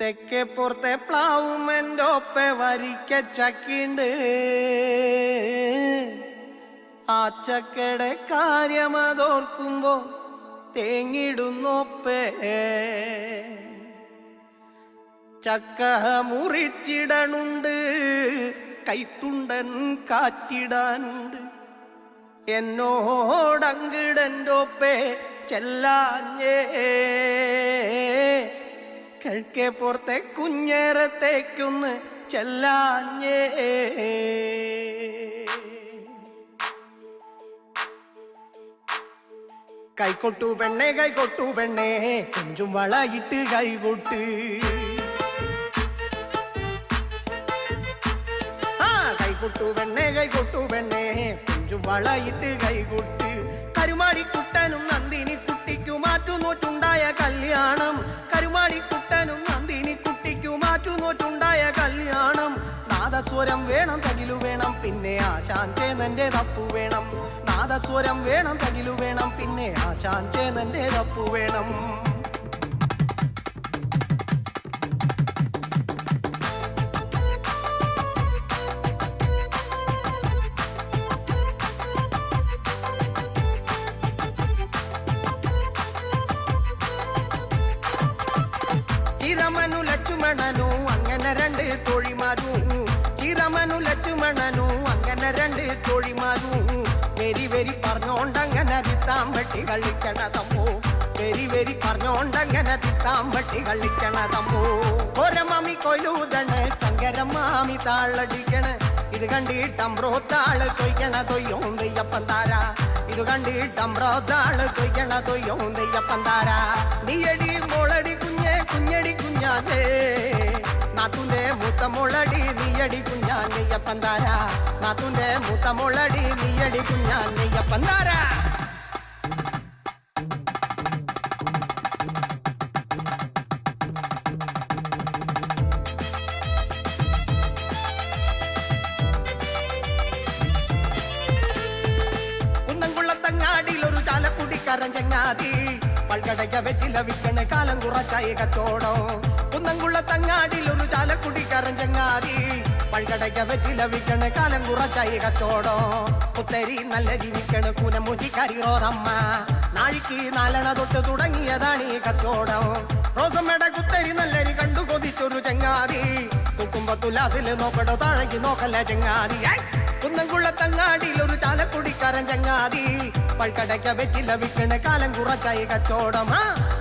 തെക്കേ പുറത്തെ പ്ലാവും എന്റെ ഒപ്പ വരിക്ക ചക്കിണ്ട്. ആ ചക്കയുടെ കാര്യം അതോർക്കുമ്പോ തേങ്ങിടുന്നൊപ്പേ ചക്ക മുറിച്ചിടണുണ്ട് കൈത്തുണ്ടൻ കാറ്റിടാനുണ്ട്. എന്നോടങ്കിടന്റെ ഒപ്പേ ചെല്ലാഞ്ഞേ. കിഴക്കേ പുറത്തെ കുഞ്ഞേറത്തേക്കൊന്ന് ചെല്ലാഞ്ഞേ. കൈകൊട്ടു പെണ്ണേ കൈകൊട്ടു പെണ്ണേ കൊഞ്ചും വളയിട്ട് കൈകൊട്ട്. ആ കൈകൊട്ടു പെണ്ണേ കൈകൊട്ടു പെണ്ണേ കൊഞ്ചും വളയിട്ട് കൈകൊട്ട്. കരുമാടിക്കുട്ടനും നന്ദിനി കുട്ടിക്കു മാറ്റുനോറ്റുണ്ടായ കല്യാണം. കരുമാടിക്കുട്ടനും നന്ദിനി കുട്ടിക്കു മാറ്റുനോറ്റുണ്ടായ കല്യാണം. നാദസ്വരം വേണം തകിലു വേണം പിന്നെ ആശാൻ ചേന്നന്റെ തപ്പു വേണം. നാദസ്വരം വേണം തകിലു വേണം പിന്നെ ആശാൻ ചേന്നന്റെ തപ്പു വേണം. ചിരമനു ലച്ചുമണനു അങ്ങനെ രണ്ട് തോഴിമാരു ചിരമനു ലച്ചുമണനു അങ്ങനെ രണ്ട് തോഴിമാരു വെരി വെരി പറഞ്ഞോണ്ടങ്ങനെ തിത്താം വെട്ടി കളിക്കണതമ്മോ. വെരി വെരി പറഞ്ഞോണ്ടങ്ങനെ തിത്താം വെട്ടി കളിക്കണതമ്മോ. ഒരമമി കൊലൂതണ് ചങ്കരമാമി താളടിക്കണ്. ഇത് കണ്ടിട്ടമ്പ്രോ താൾ തൊയ്യോ തൊയ്യോന്തയ്യപ്പൻ താര. ഇത് കണ്ടിട്ടമ്പ്രോ താൾ തൊയ്യോ തൊയ്യോന്തയ്യപ്പൻ താര. നീയടി മോളടി കുഞ്ഞെ കുഞ്ഞടി കുഞ്ഞാനേ നാത്തുന്റെ മൂത്ത മുളടി നീയടി കുഞ്ഞാൻ നെയ്യപ്പൻ താര. നാത്തുന്റെ മൂത്ത മുളടി നീയടി കുഞ്ഞാൻ നെയ്യപ്പൻ താര. ചാലക്കുടിക്കാരൻ ചങ്ങാതി. പൾകടയ്ക്ക വെറ്റില വിൽക്കണ കാലം കുറച്ചായി കച്ചോടം. തങ്ങാടിൽ ഒരു ചാലക്കുടിക്കാരൻ ചങ്ങാതി. പൾകടയ്ക്ക വെറ്റില വിൽക്കണ കാലം കുറച്ചായി കച്ചോടം. പുത്തരി നല്ല ജീവിക്കണ കുനമുചിക്കാരി റോറമ്മ. നാഴിക്ക് നാലണ തൊട്ട് തുടങ്ങിയതാണ് ഈ കച്ചോടം. റോസമ്മയുടെ കുത്തരി നല്ലരി കണ്ടു കൊതിച്ചൊരു ചങ്ങാതി. തുക്കുമ്പോ തുലാസിൽ നോക്കടോ താഴേക്ക് നോക്കല്ല ചങ്ങാതി. ഐ! കുന്നംകുള്ളത്തങ്ങാടിയിൽ ഒരു ചാലക്കുടിക്കാരൻ ചങ്ങാതി. പൾക്കടയ്ക്ക വെറ്റില വിൽക്കണ കാലം കുറച്ചായി കച്ചോടം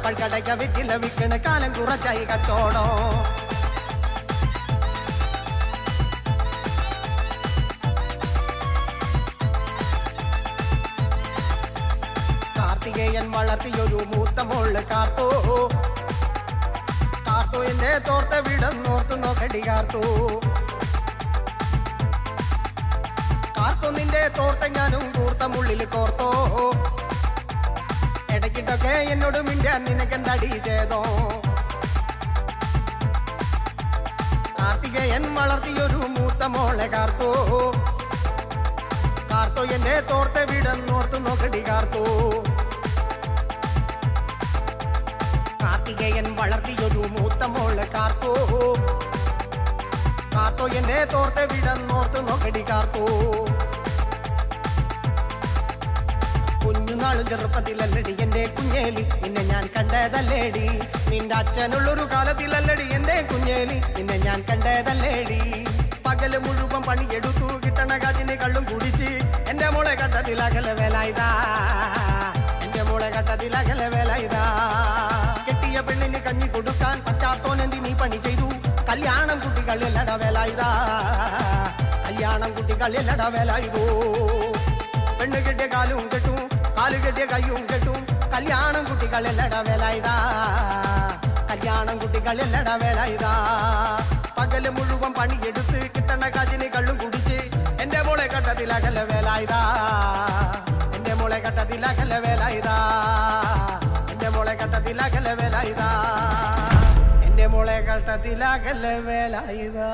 പൾക്കടയ്ക്ക വെറ്റില വിൽക്കണ കാലം കുറച്ചായി കച്ചോടം കാർത്തികേയൻ വളർത്തിയൊരു മൂത്ത മോൾ കാർത്തു. കാർത്തു എന്നെ തോർത്ത വിടം നോർത്തു നോക്കടി കാർത്തു. നിന്റെ ഞാനും കൂർത്ത മുള്ളിൽ കോർത്തോ. ഇടയ്ക്കിട്ടൊക്കെ എന്നോട് മിണ്ടാൻ നിനക്കെന്തടി ചെയ്തോ കാർത്തികേയൻ വളർത്തിയൊരു മൂത്ത മോളെ കാർത്തോ. കാർത്തോ എന്റെ തോർത്ത വിടന്നോർത്ത് നോക്കടി കാർത്തോ. കാർത്തികയൻ വളർത്തിയൊരു മൂത്ത മോളെ കാർത്തോ. കാർത്തോ എന്നെ തോർത്തെ വിടന്നോർത്ത് നോക്കടി കാർത്തോ. കുഞ്ഞുനാളും ചെറുപ്പത്തിലല്ലടി എന്റെ കുഞ്ഞേലി. നിന്നെ ഞാൻ കണ്ടതല്ലേടി. നിന്റെ അച്ഛനുള്ളൊരു കാലത്തിലല്ലടി എന്റെ കുഞ്ഞേലി. നിന്നെ ഞാൻ കണ്ടതല്ലേടി. പകൽ മുഴുവൻ പണിയെടുത്തു കിട്ടണ കാറ്റിന് കള്ളും കുടിച്ച്. എന്റെ മോളെ കട്ടത്തിൽ അകല വേലായതാ എന്റെ മോളെ കട്ടത്തിൽ അകല വേലായതാ കെട്ടിയ പെണ്ണിന് കഞ്ഞി കൊടുക്കാൻ പറ്റാത്തോനെന്തി നീ പണി ചെയ്തു? കല്യാണം കുട്ടികളിലട വേലായതാ കല്യാണം കുട്ടികളിലട വേലായതോ പെണ്ണ് കെട്ടിയ കാലും കെട്ടും കുട്ടികളെല്ലട വേലായതാ കല്യാണം കുട്ടികളെല്ലട വേലായതാ പകൽ മുഴുവൻ പണിയെടുത്ത് കിട്ടണ കാജിന് കുടിച്ച് എന്റെ മോളെ കട്ടത്തിലകല വേലായതാ എന്റെ മോളെ കട്ടത്തിലകല വേലായതാ എന്റെ മോളെ കട്ടത്തിലകല വേലായതാ എന്റെ മോളെ കട്ടത്തിലകല വേലായതാ